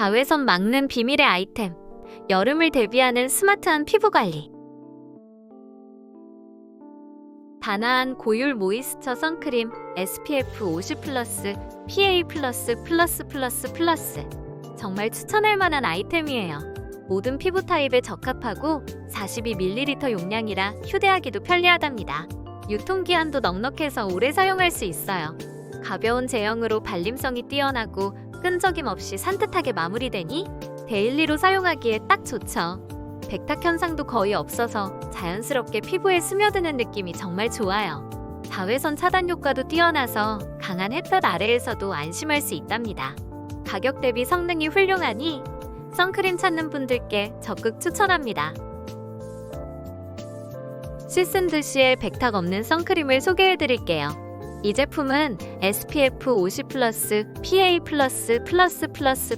자외선 막는 비밀의 아이템. 여름을 대비하는 스마트한 피부 관리. 다나한 고율 모이스처 선크림 SPF 50 플러스 PA 플러스 플러스 플러스. 정말 추천할 만한 아이템이에요. 모든 피부 타입에 적합하고 42ml 용량이라 휴대하기도 편리하답니다. 유통기한도 넉넉해서 오래 사용할 수 있어요. 가벼운 제형으로 발림성이 뛰어나고 끈적임 없이 산뜻하게 마무리되니 데일리로 사용하기에 딱 좋죠. 백탁 현상도 거의 없어서 자연스럽게 피부에 스며드는 느낌이 정말 좋아요. 자외선 차단 효과도 뛰어나서 강한 햇볕 아래에서도 안심할 수 있답니다. 가격 대비 성능이 훌륭하니 선크림 찾는 분들께 적극 추천합니다. 씻은 듯이의 백탁 없는 선크림을 소개해 드릴게요. 이 제품은 SPF 50 플러스 PA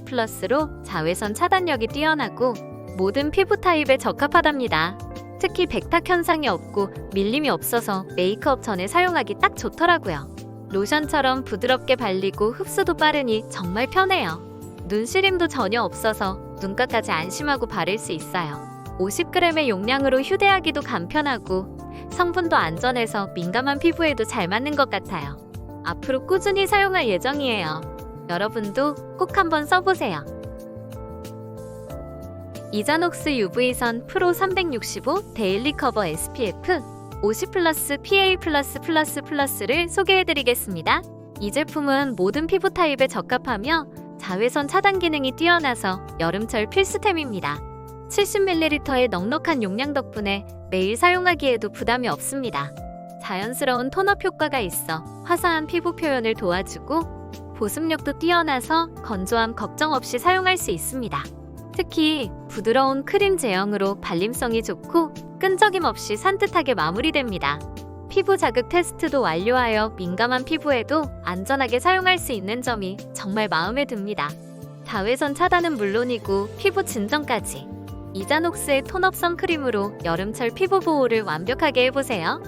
플러스로 자외선 차단력이 뛰어나고 모든 피부 타입에 적합하답니다. 특히 백탁 현상이 없고 밀림이 없어서 메이크업 전에 사용하기 딱 좋더라고요. 로션처럼 부드럽게 발리고 흡수도 빠르니 정말 편해요. 눈 시림도 전혀 없어서 눈가까지 안심하고 바를 수 있어요. 50g의 용량으로 휴대하기도 간편하고 성분도 안전해서 민감한 피부에도 잘 맞는 것 같아요. 앞으로 꾸준히 사용할 예정이에요. 여러분도 꼭 한번 써보세요. 이자녹스 UV선 프로 365 데일리 커버 SPF 50 플러스 PA 플러스 플러스 플러스를 소개해드리겠습니다. 이 제품은 모든 피부 타입에 적합하며 자외선 차단 기능이 뛰어나서 여름철 필수템입니다. 70ml의 넉넉한 용량 덕분에 매일 사용하기에도 부담이 없습니다. 자연스러운 톤업 효과가 있어 화사한 피부 표현을 도와주고 보습력도 뛰어나서 건조함 걱정 없이 사용할 수 있습니다. 특히 부드러운 크림 제형으로 발림성이 좋고 끈적임 없이 산뜻하게 마무리됩니다. 피부 자극 테스트도 완료하여 민감한 피부에도 안전하게 사용할 수 있는 점이 정말 마음에 듭니다. 자외선 차단은 물론이고 피부 진정까지 이자녹스의 톤업 선크림으로 여름철 피부 보호를 완벽하게 해보세요.